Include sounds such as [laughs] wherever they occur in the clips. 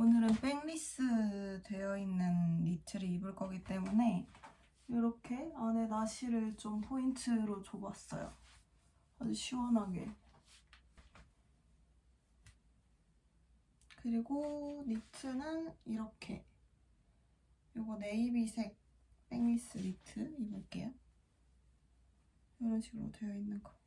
오늘은 백리스 되어 있는 니트를 입을 거기 때문에 이렇게 안에 나시를 좀 포인트로 줘봤어요. 아주 시원하게. 그리고 니트는 이렇게 이거 네이비색 백리스 니트 입을게요. 이런 식으로 되어 있는 거.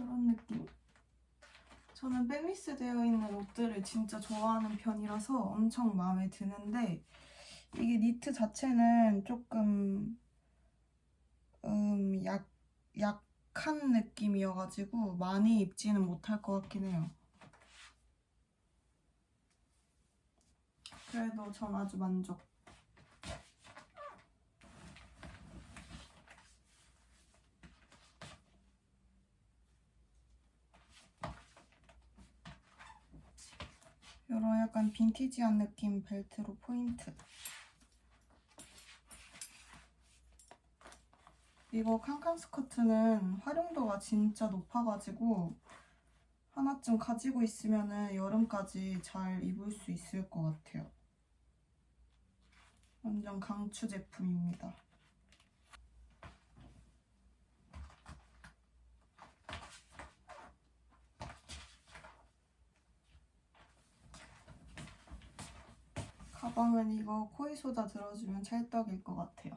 이런 느낌? 백리스 되어 있는 옷들을 진짜 좋아하는 편이라서 엄청 마음에 드는데 이게 니트 자체는 조금 음, 약, 약한 느낌이어가지고 많이 입지는 못할 것 같긴 해요. 그래도 전 아주 만족. 이런 약간 빈티지한 느낌 벨트로 포인트. 이거 칸칸 스커트는 활용도가 진짜 높아가지고 하나쯤 가지고 있으면은 여름까지 잘 입을 수 있을 것 같아요. 완전 강추 제품입니다. 가방은 이거 코이 소다 들어주면 찰떡일 것 같아요.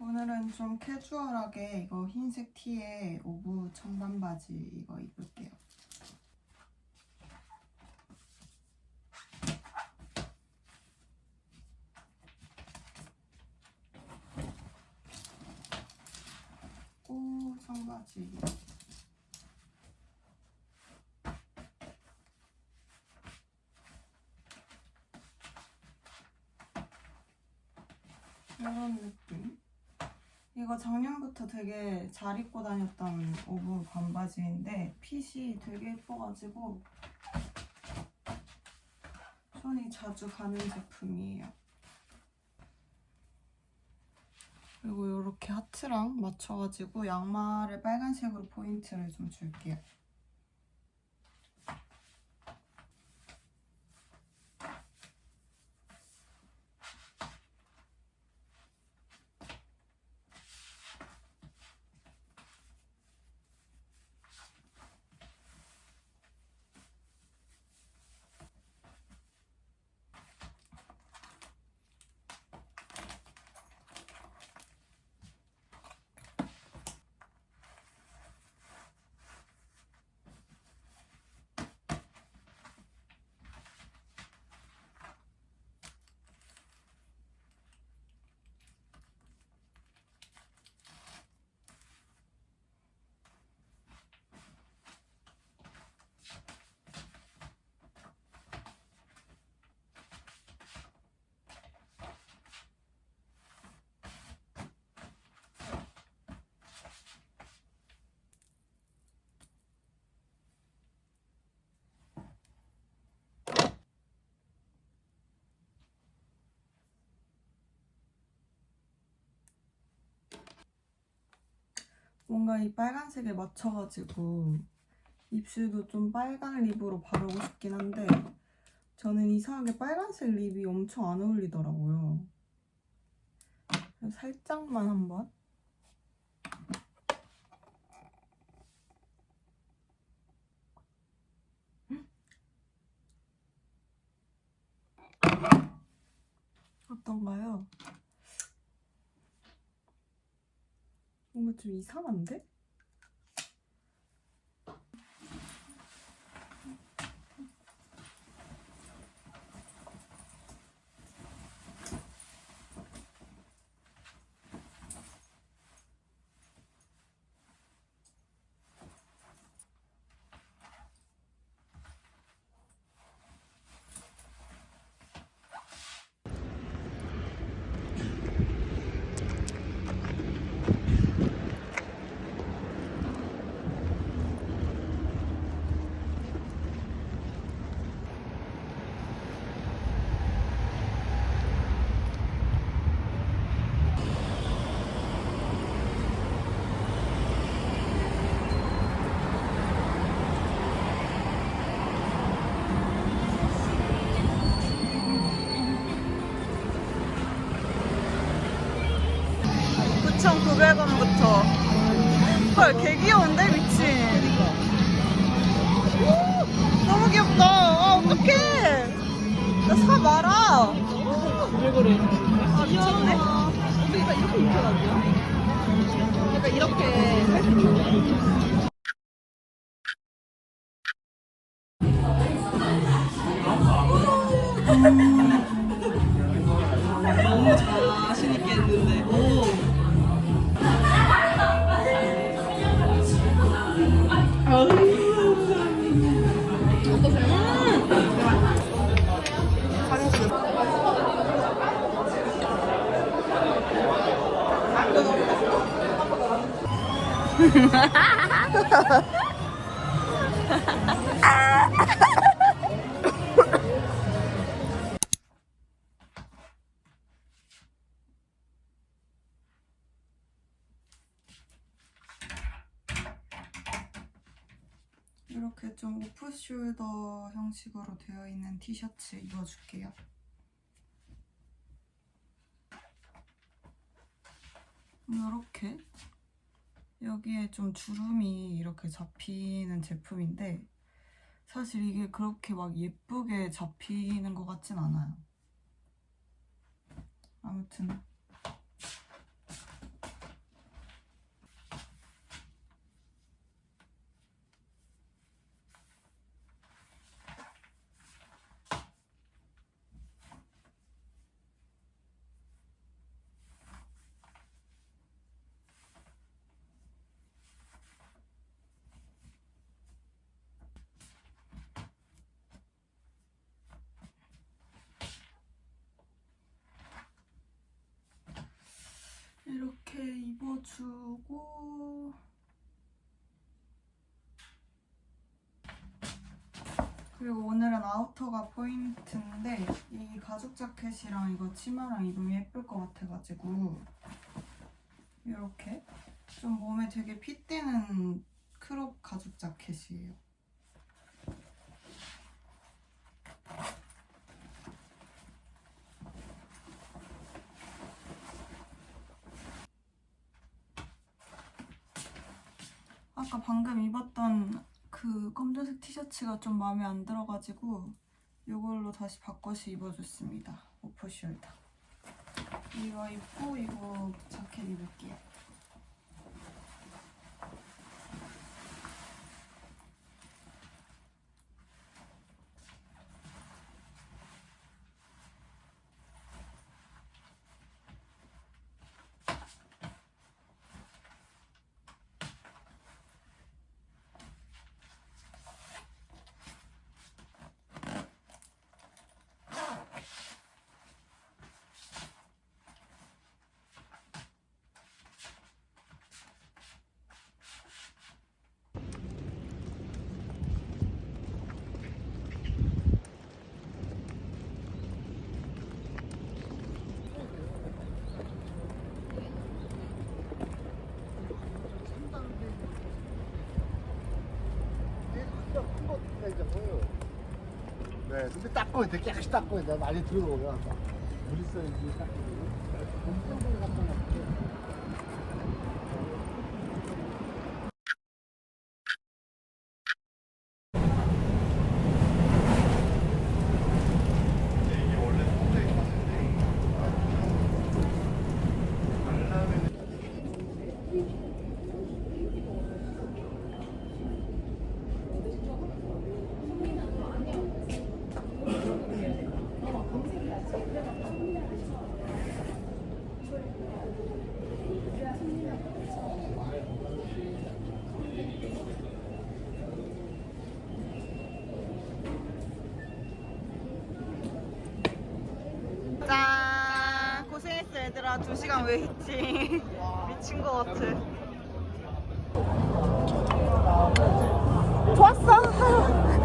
오늘은 좀 캐주얼하게 이거 흰색 티에 오브 청반 바지 이거 입을게요. 오 청바지. 이거 작년부터 되게 잘 입고 다녔던 오브 반바지인데 핏이 되게 예뻐가지고 손이 자주 가는 제품이에요. 그리고 이렇게 하트랑 맞춰가지고 양말에 빨간색으로 포인트를 좀 줄게요. 뭔가 이 빨간색에 맞춰가지고 입술도 좀 빨간 립으로 바르고 싶긴 한데 저는 이상하게 빨간색 립이 엄청 안 어울리더라고요. 살짝만 한번. 어떤가요? 뭔가 좀 이상한데? (9,900원부터) 헐 개 귀여운데 미친. 오, 너무 귀엽다. 아 어떡해. 나사 마라. 왜 그래? 아 미쳤네. 어떻게 다 이렇게 입혀놨냐? 약간 이렇게 이렇게 [laughs] [laughs] 숄더 형식으로 되어 있는 티셔츠 입어줄게요. 이렇게 여기에 좀 주름이 이렇게 잡히는 제품인데 사실 이게 그렇게 막 예쁘게 잡히는 것 같진 않아요. 아무튼 주고 그리고 오늘은 아우터가 포인트인데 이 가죽 자켓이랑 이거 치마랑 입으면 예쁠 것 같아가지고 이렇게 좀 몸에 되게 핏되는 크롭 가죽 자켓이에요. 아까 방금 입었던 그 검정색 티셔츠가 좀 마음에 안 들어가지고 이걸로 다시 바꿔서 입어줬습니다. 오프 숄더. 이거 입고 이거 자켓 입을게요. 네, 근데 닦고 되게 깨끗이 닦고 내가 많이 들어오면 물 있어야지 닦고. 엄청 갖다 놨게. 고생했어 얘들아. 2시간 웨이팅. [laughs] 미친 것 같아. 좋았어.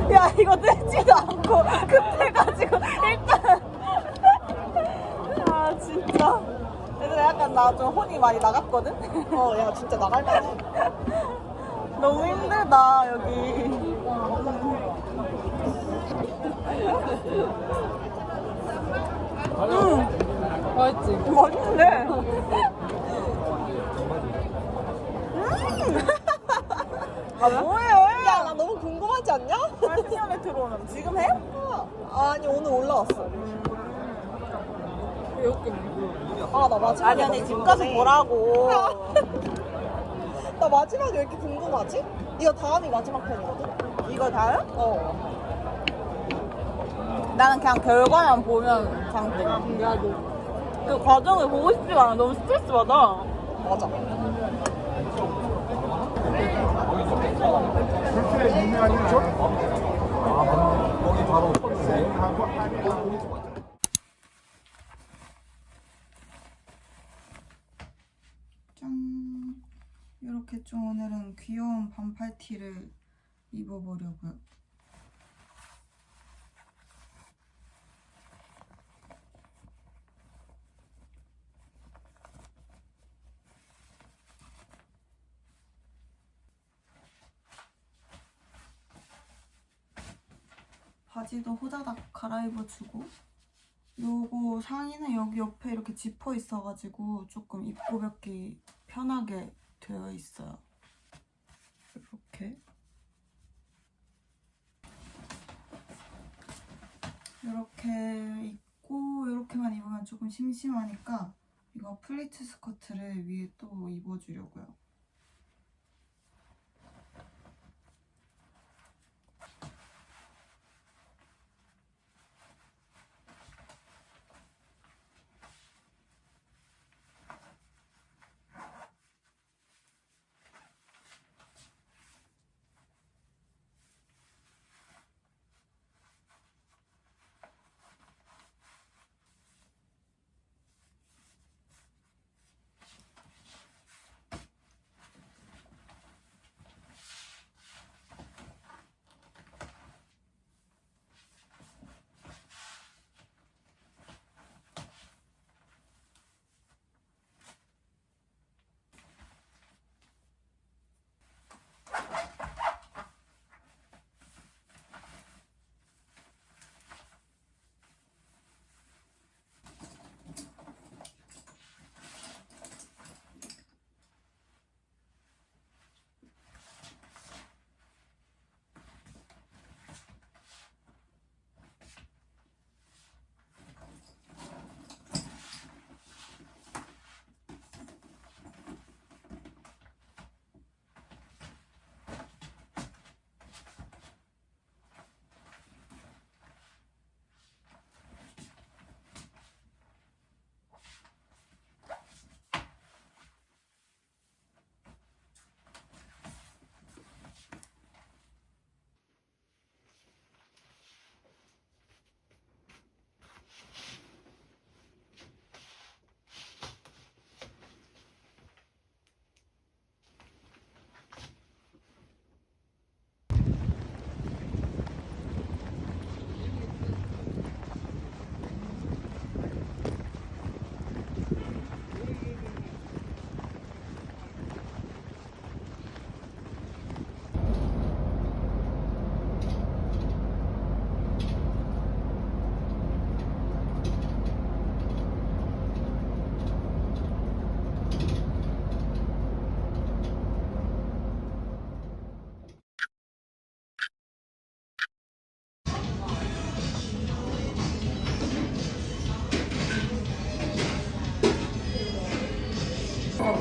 [laughs] 야 이거 뜯지도 않고 급해가지고 일단 [laughs] 아 진짜 얘들아 약간 나 좀 혼이 많이 나갔거든? 어 야 진짜 나갈 만해 너무 힘들다 여기 음 맛있지? 맛있네 아 뭐해 야, 나 너무 궁금하지 않냐? 파티언에 들어오면 지금 해? 아니, 오늘 올라왔어. 왜 웃기네. 아, 나 마지막에. 아니 아니 집 가서. 보라고 [laughs] 나 마지막에 왜 이렇게 궁금하지? 이거 다음이 마지막 편이거든? 이거 다요? 어. 나는 그냥 결과만 보면 장땡 야, 너. 그 과정을 보고 싶지가 않아 너무 스트레스 받아 맞아. 그렇게 유명한 일이죠? 아, 거기 바로. 짠 이렇게 좀 오늘은 귀여운 반팔 티를 입어보려고요 바지도 호다닥 갈아입어주고 요거 상의는 여기 옆에 이렇게 지퍼 있어가지고 조금 입고 뵙기 편하게 되어 있어요. 이렇게. 이렇게 입고 이렇게만 입으면 조금 심심하니까 이거 플리츠 스커트를 위에 또 입어주려고요.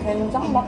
된장 맛.